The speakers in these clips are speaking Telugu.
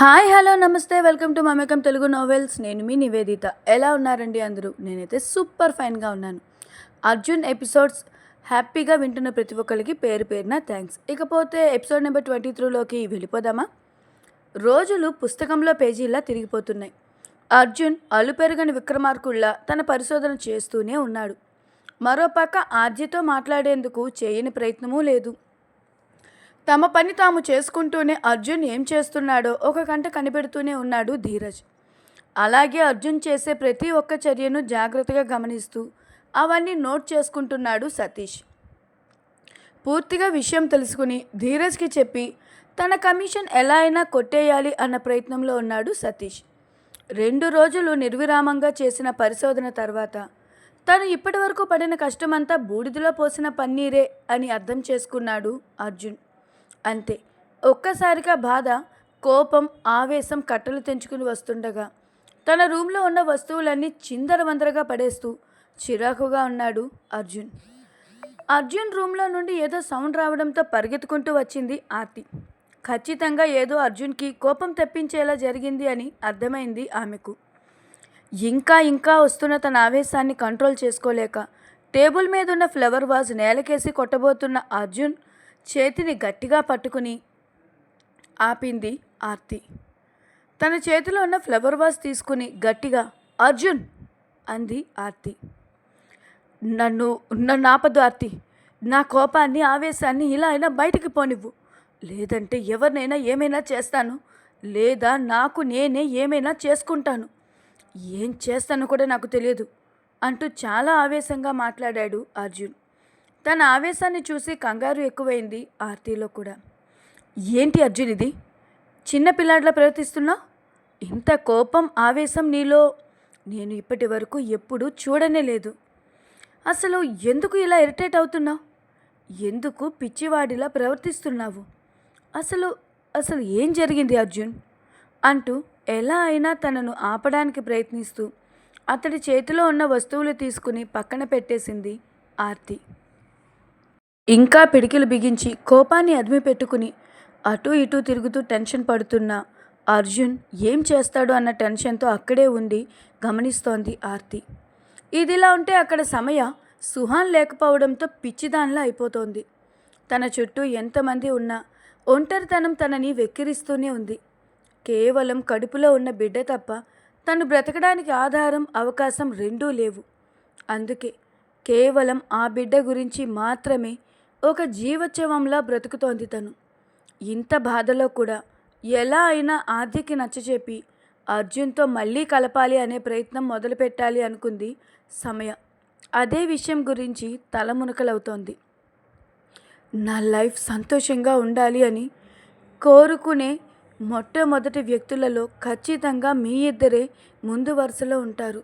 హాయ్ హలో నమస్తే వెల్కమ్ టు మమేకం తెలుగు నోవెల్స్. నేను మీ నివేదిత. ఎలా ఉన్నారండి అందరూ? నేనైతే సూపర్ ఫైన్గా ఉన్నాను. అర్జున్ ఎపిసోడ్స్ హ్యాపీగా వింటున్న ప్రతి ఒక్కరికి పేరు పేరున థ్యాంక్స్. ఇకపోతే ఎపిసోడ్ నెంబర్ ట్వంటీ త్రీలోకి వెళ్ళిపోదామా? రోజులు పుస్తకంలో పేజీలా తిరిగిపోతున్నాయి. అర్జున్ అలుపెరుగని విక్రమార్కుల్లా తన పరిశోధన చేస్తూనే ఉన్నాడు. మరోపక్క ఆద్యతో మాట్లాడేందుకు చేయని ప్రయత్నమూ లేదు. తమ పని తాము చేసుకుంటూనే అర్జున్ ఏం చేస్తున్నాడో ఒక కంట కనిపెడుతూనే ఉన్నాడు ధీరజ్. అలాగే అర్జున్ చేసే ప్రతి ఒక్క చర్యను జాగ్రత్తగా గమనిస్తూ అవన్నీ నోట్ చేసుకుంటున్నాడు సతీష్. పూర్తిగా విషయం తెలుసుకుని ధీరజ్కి చెప్పి తన కమిషన్ ఎలా అయినా కొట్టేయాలి అన్న ప్రయత్నంలో ఉన్నాడు సతీష్. రెండు రోజులు నిర్విరామంగా చేసిన పరిశోధన తర్వాత తను ఇప్పటివరకు పడిన కష్టమంతా బూడిదలో పోసిన పన్నీరే అని అర్థం చేసుకున్నాడు అర్జున్. అంతే. ఒక్కసారిగా బాధ కోపం ఆవేశం కట్టలు తెంచుకుని వస్తుండగా తన రూమ్లో ఉన్న వస్తువులన్నీ చిందరవందరగా పడేస్తూ చిరాకుగా ఉన్నాడు అర్జున్. అర్జున్ రూమ్లో నుండి ఏదో సౌండ్ రావడంతో పరిగెత్తుకుంటూ వచ్చింది ఆర్తి. ఖచ్చితంగా ఏదో అర్జున్కి కోపం తెప్పించేలా జరిగింది అని అర్థమైంది ఆమెకు. ఇంకా ఇంకా వస్తున్న తన ఆవేశాన్ని కంట్రోల్ చేసుకోలేక టేబుల్ మీద ఉన్న ఫ్లవర్ వాజ్ నేలకేసి కొట్టబోతున్న అర్జున్ చేతిని గట్టిగా పట్టుకుని ఆపింది ఆర్తి. తన చేతిలో ఉన్న ఫ్లవర్ వాస్ తీసుకుని గట్టిగా అర్జున్! అంది ఆర్తి. నన్ను నన్ను ఆపదు ఆర్తి. నా కోపాన్ని ఆవేశాన్ని ఇలా అయినా బయటికి పోనివ్వు. లేదంటే ఎవరినైనా ఏమైనా చేస్తాను. లేదా నాకు నేనే ఏమైనా చేసుకుంటాను. ఏం చేస్తానో కూడా నాకు తెలియదు అంటూ చాలా ఆవేశంగా మాట్లాడాడు అర్జున్. తన ఆవేశాన్ని చూసి కంగారు ఎక్కువైంది ఆర్తిలో కూడా. ఏంటి అర్జున్ ఇది? చిన్న పిల్లాడిలా ప్రవర్తిస్తున్నావు ఇంత కోపం ఆవేశం నీలో నేను ఇప్పటి వరకు ఎప్పుడూ చూడనే లేదు. అసలు ఎందుకు ఇలా ఇరిటేట్ అవుతున్నావు ఎందుకు పిచ్చివాడిలా ప్రవర్తిస్తున్నావు? అసలు అసలు ఏం జరిగింది అర్జున్? అంటూ ఎలా అయినా తనను ఆపడానికి ప్రయత్నిస్తూ అతడి చేతిలో ఉన్న వస్తువులు తీసుకుని పక్కన పెట్టేసింది ఆర్తి. ఇంకా పిడికిలు బిగించి కోపాన్ని అదిమి పెట్టుకుని అటు ఇటు తిరుగుతూ టెన్షన్ పడుతున్న అర్జున్ ఏం చేస్తాడు అన్న టెన్షన్తో అక్కడే ఉండి గమనిస్తోంది ఆర్తి. ఇదిలా ఉంటే అక్కడ సమయ సుహాన్ లేకపోవడంతో పిచ్చిదానిలా అయిపోతోంది. తన చుట్టూ ఎంతమంది ఉన్నా ఒంటరితనం తనని వెక్కిరిస్తూనే ఉంది. కేవలం కడుపులో ఉన్న బిడ్డ తప్ప తను బ్రతకడానికి ఆధారం అవకాశం రెండూ లేవు. అందుకే కేవలం ఆ బిడ్డ గురించి మాత్రమే ఒక జీవోత్సవంలా బ్రతుకుతోంది తను. ఇంత బాధలో కూడా ఎలా అయినా ఆద్యకి నచ్చచెప్పి అర్జున్తో మళ్ళీ కలపాలి అనే ప్రయత్నం మొదలుపెట్టాలి అనుకుంది సమయ. అదే విషయం గురించి తలమునకలవుతోంది నా లైఫ్ సంతోషంగా ఉండాలి అని కోరుకునే మొట్టమొదటి వ్యక్తులలో ఖచ్చితంగా మీ ఇద్దరే ముందు వరుసలో ఉంటారు.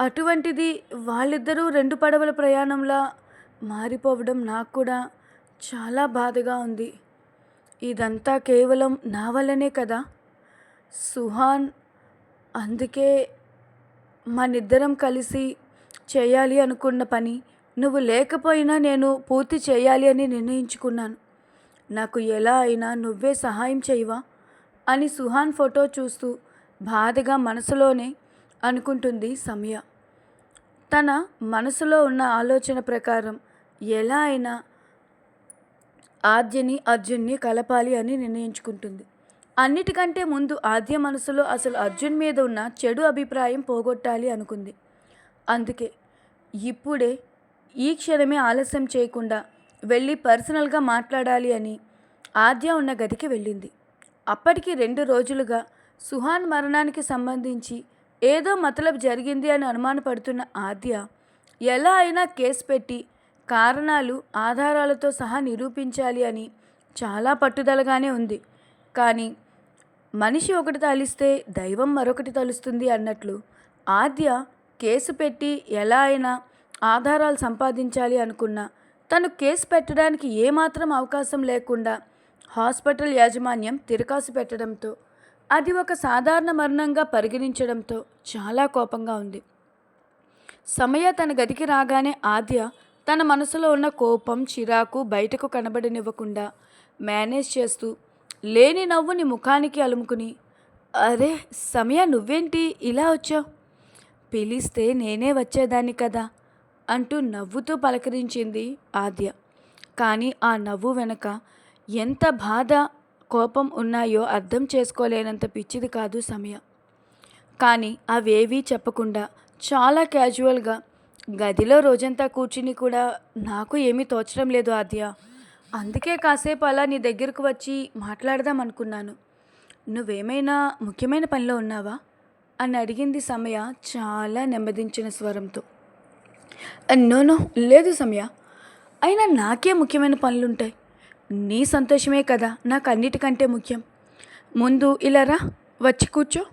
అటువంటిది వాళ్ళిద్దరూ రెండు పడవల ప్రయాణంలా మారిపోవడం నాకు కూడా చాలా బాధగా ఉంది. ఇదంతా కేవలం నా వల్లనే కదా? సుహాన్ అందుకే మనిద్దరం కలిసి చేయాలి అనుకున్న పని నువ్వు లేకపోయినా నేను పూర్తి చేయాలి అని నిర్ణయించుకున్నాను. నాకు ఎలా అయినా నువ్వే సహాయం చేయవా? అని సుహాన్ ఫోటో చూస్తూ బాధగా మనసులోనే అనుకుంటుంది సమయ. తన మనసులో ఉన్న ఆలోచన ప్రకారం ఎలా అయినా ఆద్యని అర్జున్ని కలపాలి అని నిర్ణయించుకుంటుంది. అన్నిటికంటే ముందు ఆద్య మనసులో అసలు అర్జున్ మీద ఉన్న చెడు అభిప్రాయం పోగొట్టాలి అనుకుంది. అందుకే ఇప్పుడే ఈ క్షణమే ఆలస్యం చేయకుండా వెళ్ళి పర్సనల్గా మాట్లాడాలి అని ఆద్య ఉన్న గదికి వెళ్ళింది. అప్పటికి రెండు రోజులుగా సుహాన్ మరణానికి సంబంధించి ఏదో మతలబ్ జరిగింది అని అనుమానపడుతున్న ఆద్య ఎలా అయినా కేసు పెట్టి కారణాలు ఆధారాలతో సహా నిరూపించాలి అని చాలా పట్టుదలగానే ఉంది. కానీ మనిషి ఒకటి తలిస్తే దైవం మరొకటి తలుస్తుంది అన్నట్లు ఆద్య కేసు పెట్టి ఎలా అయినా ఆధారాలు సంపాదించాలి అనుకున్నా తను కేసు పెట్టడానికి ఏమాత్రం అవకాశం లేకుండా హాస్పిటల్ యాజమాన్యం తిరకాసు పెట్టడంతో అది ఒక సాధారణ మరణంగా పరిగణించడంతో చాలా కోపంగా ఉంది. సమయ తన గదికి రాగానే ఆద్య తన మనసులో ఉన్న కోపం చిరాకు బయటకు కనబడనివ్వకుండా మేనేజ్ చేస్తూ లేని నవ్వుని ముఖానికి అలుముకుని అరే సమయ నువ్వేంటి? ఇలా వచ్చావు? పిలిస్తే నేనే వచ్చేదాన్ని కదా అంటూ నవ్వుతూ పలకరించింది ఆద్య. కానీ ఆ నవ్వు వెనక ఎంత బాధ కోపం ఉన్నాయో అర్థం చేసుకోలేనంత పిచ్చిది కాదు సమయ. కానీ అవేవీ చెప్పకుండా చాలా క్యాజువల్గా గదిలో రోజంతా కూర్చుని కూడా నాకు ఏమీ తోచడం లేదు ఆద్య. అందుకే కాసేపు అలా నీ దగ్గరకు వచ్చి మాట్లాడదాం అనుకున్నాను. నువ్వేమైనా ముఖ్యమైన పనిలో ఉన్నావా? అని అడిగింది సమయ చాలా నెమ్మదించిన స్వరంతో. నోనో లేదు సమయ. అయినా నాకే ముఖ్యమైన పనులుంటాయి. నీ సంతోషమే కదా నాకు అన్నిటికంటే ముఖ్యం. ముందు ఇలా రా వచ్చి కూర్చో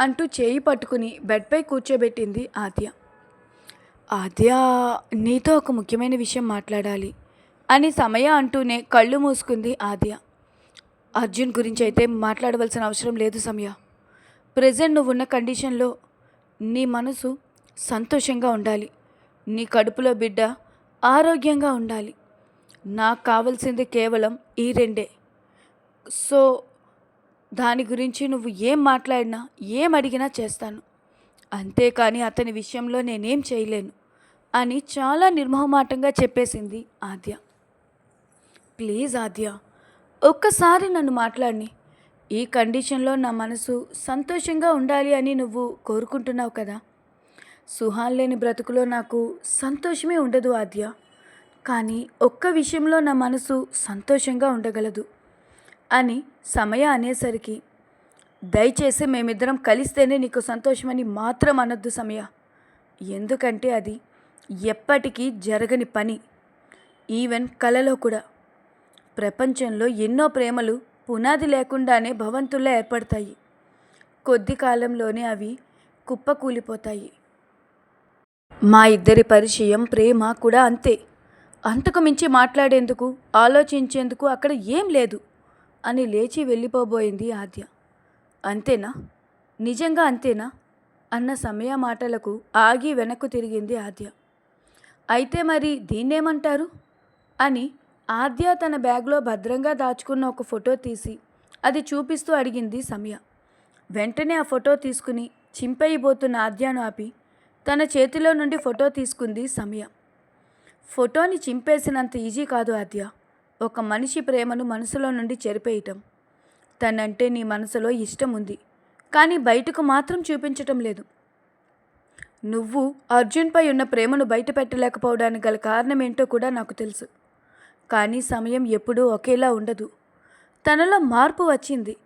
అంటూ చేయి పట్టుకుని బెడ్పై కూర్చోబెట్టింది ఆద్య. ఆద్యా నీతో ఒక ముఖ్యమైన విషయం మాట్లాడాలి. అని సమయ అంటూనే కళ్ళు మూసుకుంది ఆద్య. అర్జున్ గురించి అయితే మాట్లాడవలసిన అవసరం లేదు సమయ. ప్రజెంట్ నువ్వు ఉన్న కండిషన్లో నీ మనసు సంతోషంగా ఉండాలి. నీ కడుపులో బిడ్డ ఆరోగ్యంగా ఉండాలి. నాకు కావాల్సింది కేవలం ఈ రెండే. సో దాని గురించి నువ్వు ఏం మాట్లాడినా ఏం అడిగినా చేస్తాను. అంతేకాని అతని విషయంలో నేనేం చేయలేను అని చాలా నిర్మోహమాటంగా చెప్పేసింది ఆద్య. ప్లీజ్ ఆద్య ఒక్కసారి నన్ను మాట్లాడిని. ఈ కండిషన్లో నా మనసు సంతోషంగా ఉండాలి అని నువ్వు కోరుకుంటున్నావు కదా. సుహాన్ లేని బ్రతుకులో నాకు సంతోషమే ఉండదు ఆద్య. కానీ ఒక్క విషయంలో నా మనసు సంతోషంగా ఉండగలదు అని సమయ అనేసరికి దయచేసి మేమిద్దరం కలిస్తేనే నీకు సంతోషమని మాత్రం అనొద్దు సమయ. ఎందుకంటే అది ఎప్పటికీ జరగని పని. ఈవెన్ కలలో కూడా. ప్రపంచంలో ఎన్నో ప్రేమలు పునాది లేకుండానే భవంతుల్లో ఏర్పడతాయి. కొద్ది కాలంలోనే అవి కుప్పకూలిపోతాయి. మా ఇద్దరి పరిచయం ప్రేమ కూడా అంతే. అంతకు మించి మాట్లాడేందుకు ఆలోచించేందుకు అక్కడ ఏం లేదు అని లేచి వెళ్ళిపోబోయింది ఆద్య. అంతేనా? నిజంగా అంతేనా? అన్న సమయ మాటలకు ఆగి వెనక్కు తిరిగింది ఆద్య. అయితే మరి దీన్నేమంటారు? అని ఆద్య తన బ్యాగ్లో భద్రంగా దాచుకున్న ఒక ఫోటో తీసి అది చూపిస్తూ అడిగింది సమయ. వెంటనే ఆ ఫోటో తీసుకుని చింపయిపోతున్న ఆద్యను ఆపి తన చేతిలో నుండి ఫోటో తీసుకుంది సమయ. ఫోటోని చింపేసినంత ఈజీ కాదు ఆద్య. ఒక మనిషి ప్రేమను మనసులో నుండి చెరిపేయటం. తనంటే నీ మనసులో ఇష్టం ఉంది కానీ బయటకు మాత్రం చూపించటం లేదు. నువ్వు అర్జున్పై ఉన్న ప్రేమను బయట పెట్టలేకపోవడానికి గల కారణం ఏంటో కూడా నాకు తెలుసు. కానీ సమయం ఎప్పుడూ ఒకేలా ఉండదు. తనలో మార్పు వచ్చింది.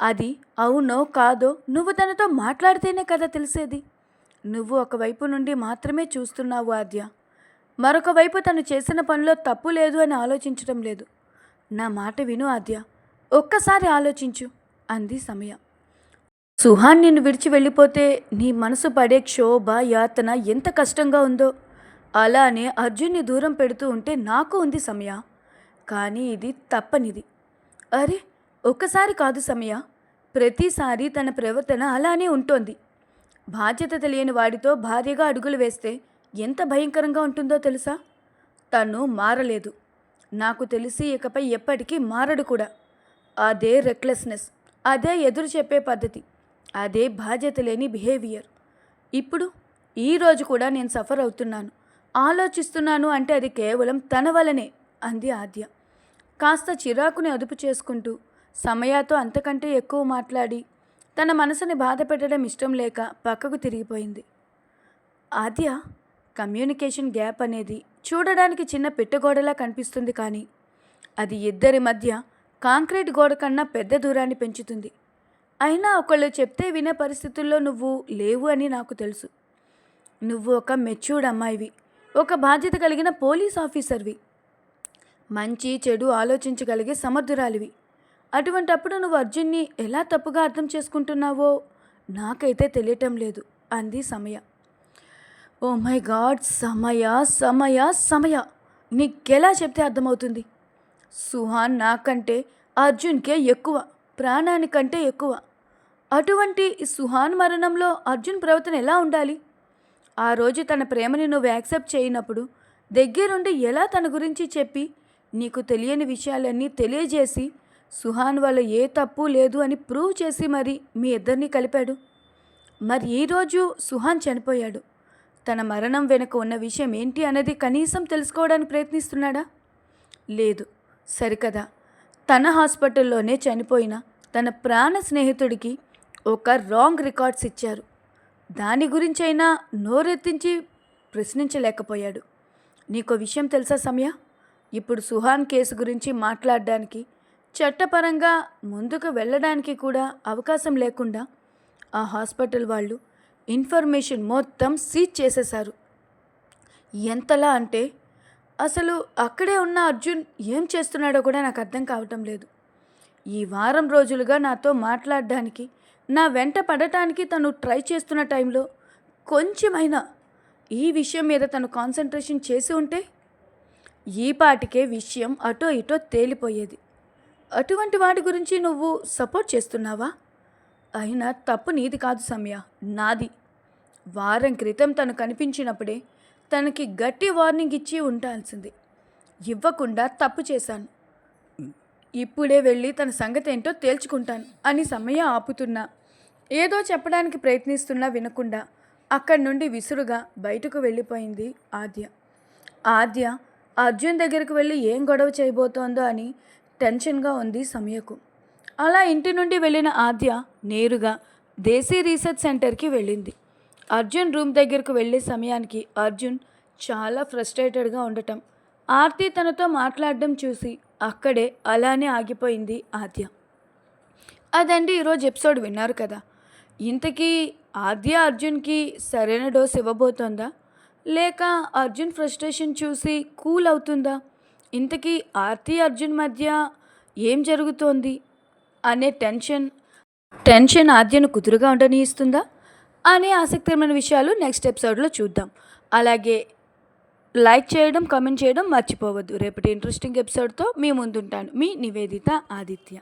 అది అవునో కాదో నువ్వు తనతో మాట్లాడితేనే కదా తెలిసేది. నువ్వు ఒకవైపు నుండి మాత్రమే చూస్తున్నావు ఆద్య. మరొక వైపు తను చేసిన పనిలో తప్పు లేదు అని ఆలోచించడం లేదు. నా మాట విను ఆద్య. ఒక్కసారి ఆలోచించు అంది సమయ. సుహాన్ నిన్ను విడిచి వెళ్ళిపోతే నీ మనసు పడే క్షోభ యాతన ఎంత కష్టంగా ఉందో. అలానే అర్జున్ని దూరం పెడుతూ ఉంటే నాకు ఉంది సమయ. కానీ ఇది తప్పనిది. అరే ఒక్కసారి కాదు సమయ. ప్రతిసారి తన ప్రవర్తన అలానే ఉంటోంది. బాధ్యత తెలియని వాడితో భార్యగా అడుగులు వేస్తే ఎంత భయంకరంగా ఉంటుందో తెలుసా? తను మారలేదు. నాకు తెలిసి ఇకపై ఎప్పటికీ మారడు కూడా. అదే రెక్లెస్నెస్ అదే ఎదురు చెప్పే పద్ధతి అదే బాధ్యత లేని బిహేవియర్ ఇప్పుడు ఈ రోజు కూడా నేను సఫర్ అవుతున్నాను. ఆలోచిస్తున్నాను అంటే అది కేవలం తన వలనే అంది ఆద్య. కాస్త చిరాకుని అదుపు చేసుకుంటూ సమయాతో అంతకంటే ఎక్కువ మాట్లాడి తన మనసుని బాధ పెట్టడం ఇష్టం లేక పక్కకు తిరిగిపోయింది. ఆద్య కమ్యూనికేషన్ గ్యాప్ అనేది చూడడానికి చిన్న పెట్టగోడలా కనిపిస్తుంది కానీ అది ఇద్దరి మధ్య కాంక్రీట్ గోడ కన్నా పెద్ద దూరాన్ని పెంచుతుంది. అయినా ఒకళ్ళు చెప్తే వినే పరిస్థితుల్లో నువ్వు లేవు అని నాకు తెలుసు. నువ్వు ఒక మెచ్యూర్డ్ అమ్మాయివి. ఒక బాధ్యత కలిగిన పోలీస్ ఆఫీసర్వి. మంచి చెడు ఆలోచించగలిగే సమర్థురాలివి. అటువంటప్పుడు నువ్వు అర్జున్ని ఎలా తప్పుగా అర్థం చేసుకుంటున్నావో నాకైతే తెలియటం లేదు అంది సమయ. ఓ మై గాడ్ సమయ సమయ సమయ. నీకెలా చెప్తే అర్థమవుతుంది? సుహాన్ నాకంటే అర్జున్కే ఎక్కువ ప్రాణానికంటే ఎక్కువ. అటువంటి సుహాన్ మరణంలో అర్జున్ ప్రవర్తన ఎలా ఉండాలి? ఆ రోజు తన ప్రేమని నువ్వు యాక్సెప్ట్ చేయనప్పుడు దగ్గరుండి ఎలా తన గురించి చెప్పి నీకు తెలియని విషయాలన్నీ తెలియజేసి సుహాన్ వల్ల ఏ తప్పు లేదు అని ప్రూవ్ చేసి మరి మీ ఇద్దరిని కలిపాడు. మరి ఈరోజు సుహాన్ చనిపోయాడు. తన మరణం వెనుక ఉన్న విషయం ఏంటి అనేది కనీసం తెలుసుకోవడానికి ప్రయత్నిస్తున్నాడా? లేదు. సరికదా. తన హాస్పిటల్లోనే చనిపోయిన తన ప్రాణ స్నేహితుడికి ఒక రాంగ్ రికార్డ్స్ ఇచ్చారు. దాని గురించైనా నోరెత్తించి ప్రశ్నించలేకపోయాడు. నీకు విషయం తెలుసా సమయ? ఇప్పుడు సుహాన్ కేసు గురించి మాట్లాడడానికి చట్టపరంగా ముందుకు వెళ్ళడానికి కూడా అవకాశం లేకుండా ఆ హాస్పిటల్ వాళ్ళు ఇన్ఫర్మేషన్ మొత్తం సీజ్ చేసేశారు. ఎంతలా అంటే అసలు అక్కడే ఉన్న అర్జున్ ఏం చేస్తున్నాడో కూడా నాకు అర్థం కావటం లేదు. ఈ వారం రోజులుగా నాతో మాట్లాడడానికి నా వెంట పడటానికి తను ట్రై చేస్తున్న టైంలో కొంచెమైనా ఈ విషయం మీద తను కాన్సన్ట్రేషన్ చేసి ఉంటే ఈ పాటికే విషయం అటో ఇటో తేలిపోయేది. అటువంటి వాటి గురించి నువ్వు సపోర్ట్ చేస్తున్నావా? అయినా తప్పు నీది కాదు సమయ నాది. వారం క్రితం తను కనిపించినప్పుడే తనకి గట్టి వార్నింగ్ ఇచ్చి ఉండాల్సింది. ఇవ్వకుండా తప్పు చేశాను. ఇప్పుడే వెళ్ళి తన సంగతి ఏంటో తేల్చుకుంటాను అని సమయ ఆపుతున్నా. ఏదో చెప్పడానికి ప్రయత్నిస్తున్నా వినకుండా అక్కడి నుండి విసురుగా బయటకు వెళ్ళిపోయింది ఆద్య. ఆద్య అర్జున్ దగ్గరికి వెళ్ళి ఏం గొడవ చేయబోతోందో అని టెన్షన్గా ఉంది సమయకు. అలా ఇంటి నుండి వెళ్ళిన ఆద్య నేరుగా దేశీ రీసెర్చ్ సెంటర్కి వెళ్ళింది. అర్జున్ రూమ్ దగ్గరకు వెళ్ళే సమయానికి అర్జున్ చాలా ఫ్రస్ట్రేటెడ్గా ఉండటం. ఆర్తి తనతో మాట్లాడడం చూసి అక్కడే అలానే ఆగిపోయింది ఆద్య. అదండి ఈరోజు ఎపిసోడ్ విన్నారు కదా. ఇంతకీ ఆద్య అర్జున్కి సరైన డోస్ ఇవ్వబోతోందా? లేక అర్జున్ ఫ్రస్ట్రేషన్ చూసి కూల్ అవుతుందా? ఇంతకీ ఆర్తి అర్జున్ మధ్య ఏం జరుగుతోంది? అనే టెన్షన్ టెన్షన్ ఆద్యను కుదురుగా ఉండనిస్తుందా అనే ఆసక్తికరమైన విషయాలు నెక్స్ట్ ఎపిసోడ్లో చూద్దాం. అలాగే లైక్ చేయడం కమెంట్ చేయడం మర్చిపోవద్దు. రేపటి ఇంట్రెస్టింగ్ ఎపిసోడ్తో మీ ముందుంటాను. మీ నివేదిత ఆదిత్య.